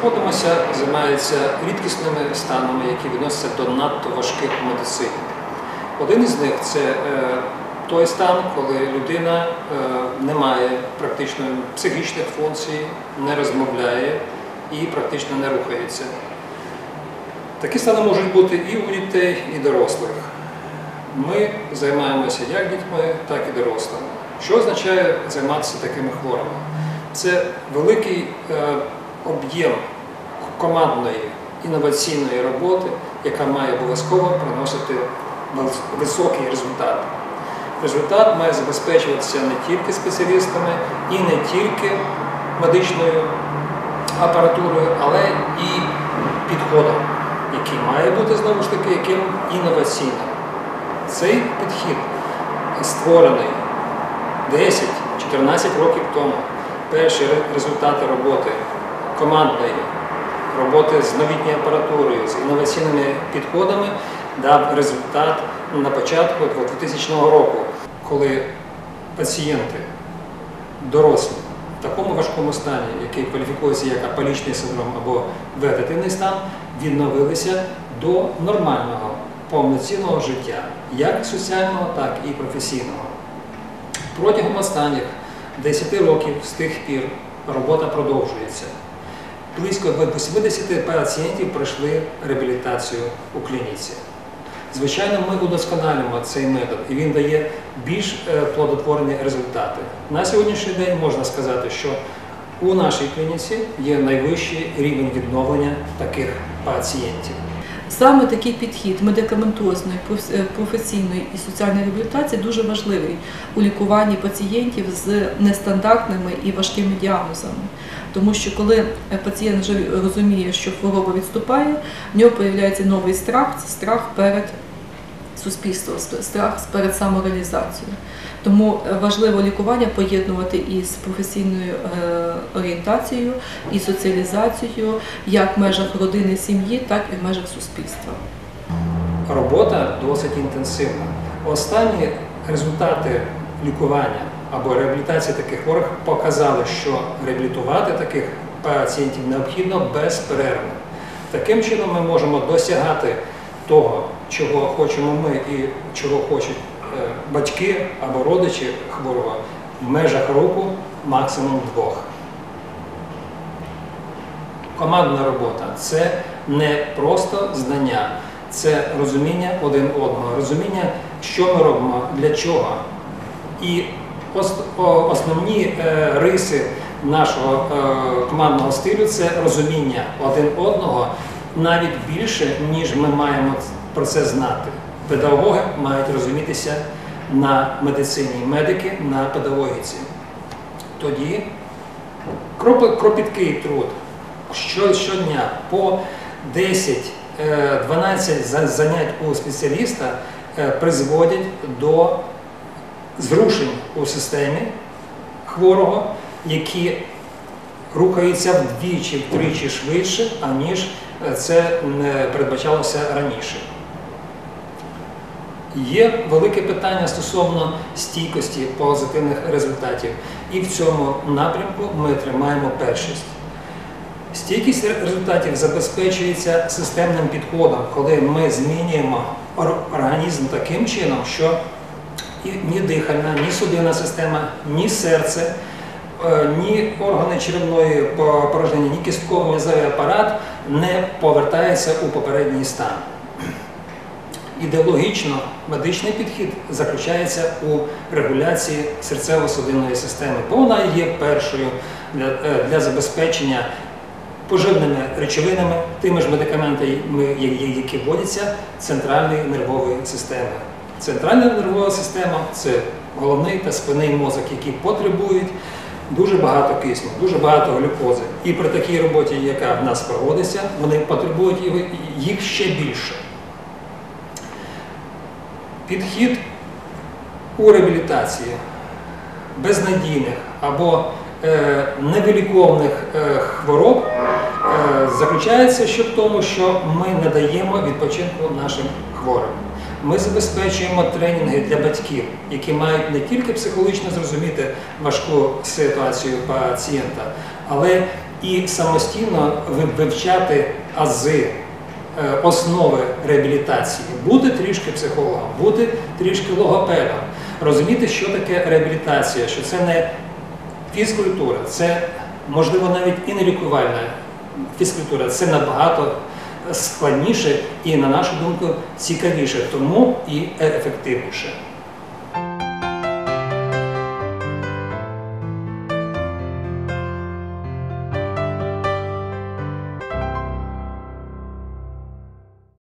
знаходимося, займається рідкісними станами, які відносяться до надто важких в медицині. Один із них це е, той стан, коли людина е, не має практично психічних функцій, не розмовляє і практично не рухається. Такі стани можуть бути і у дітей, і дорослих. Ми займаємося як дітьми, так і дорослими. Що означає займатися такими хворими? Це великий е, об'єм командної інноваційної роботи, яка має обов'язково приносити високий результат. Результат має забезпечуватися не тільки спеціалістами і не тільки медичною апаратурою, але і підходом, який має бути знову ж таки яким інноваційним. Цей підхід створений 10-14 років тому. Перші результати роботи командної, роботи з новітньою апаратурою, з інноваційними підходами дав результат на початку 2000 року, коли пацієнти дорослі в такому важкому стані, який кваліфікується як апалічний синдром або вегетативний стан, відновилися до нормального повноцінного життя, як соціального, так і професійного. Протягом останніх 10 років з тих пір робота продовжується. Близько 80 пацієнтів пройшли реабілітацію у клініці. Звичайно, ми удосконалюємо цей метод і він дає більш плодотворені плодотворні результати. На сьогоднішній день можна сказати, що у нашій клініці є найвищий рівень відновлення таких пацієнтів. Саме такий підхід медикаментозної, е, професійної і соціальної реабілітації дуже важливий у лікуванні пацієнтів з нестандартними і важкими діагнозами. Тому що коли е, пацієнт вже розуміє, що хвороба відступає, в нього з'являється новий страх це страх перед суспільством, сп- страх перед самореалізацією. Тому е, важливо лікування поєднувати із професійною е, орієнтацією і соціалізацією як в межах родини, сім'ї, так і в межах суспільства. Робота досить інтенсивна. Останні результати лікування або реабілітації таких хворих показали, що реабілітувати таких пацієнтів необхідно безперервно. Таким чином ми можемо досягати того, чого хочемо ми і чого хочуть е, батьки або родичі хворого в межах року максимум двох. Командна робота це не просто знання, це розуміння один одного, розуміння, що ми робимо, для чого. І основні е, риси нашого е, командного стилю це розуміння один одного навіть більше, ніж ми маємо про це знати. Педагоги мають розумітися на медицині, медики на педагогіці. Тоді кропіткий труд щодня по 10-12 занять у спеціаліста е, призводять до зрушень у системі хворого, які рухаються вдвічі, втричі швидше, аніж е, це не передбачалося раніше. Є велике питання стосовно стійкості позитивних результатів, і в цьому напрямку ми тримаємо першість. Стійкість результатів забезпечується системним підходом, коли ми змінюємо організм таким чином, що ні дихальна, ні судинна система, ні серце, е, ні органи черевної по- порожнини, ні кістковий м'язовий апарат не повертаються у попередній стан. Ідеологічно медичний підхід заключається у регуляції серцево-судинної системи, бо вона є першою для, е, для забезпечення поживними речовинами, тими ж медикаментами, які вводяться центральної нервової системи. Центральна нервова система це головний та спинний мозок, які потребують дуже багато кисню, дуже багато глюкози. І при такій роботі, яка в нас проводиться, вони потребують їх ще більше. Підхід у реабілітації безнадійних або е, невиліковних е, хвороб е, заключається ще в тому, що ми не даємо відпочинку нашим хворим. Ми забезпечуємо тренінги для батьків, які мають не тільки психологічно зрозуміти важку ситуацію пацієнта, але і самостійно вивчати ази, е, основи реабілітації, бути трішки психологом, бути трішки логопедом, розуміти, що таке реабілітація, що це не фізкультура, це можливо навіть і не лікувальна фізкультура, це набагато складніше і, на нашу думку, цікавіше, тому і ефективніше.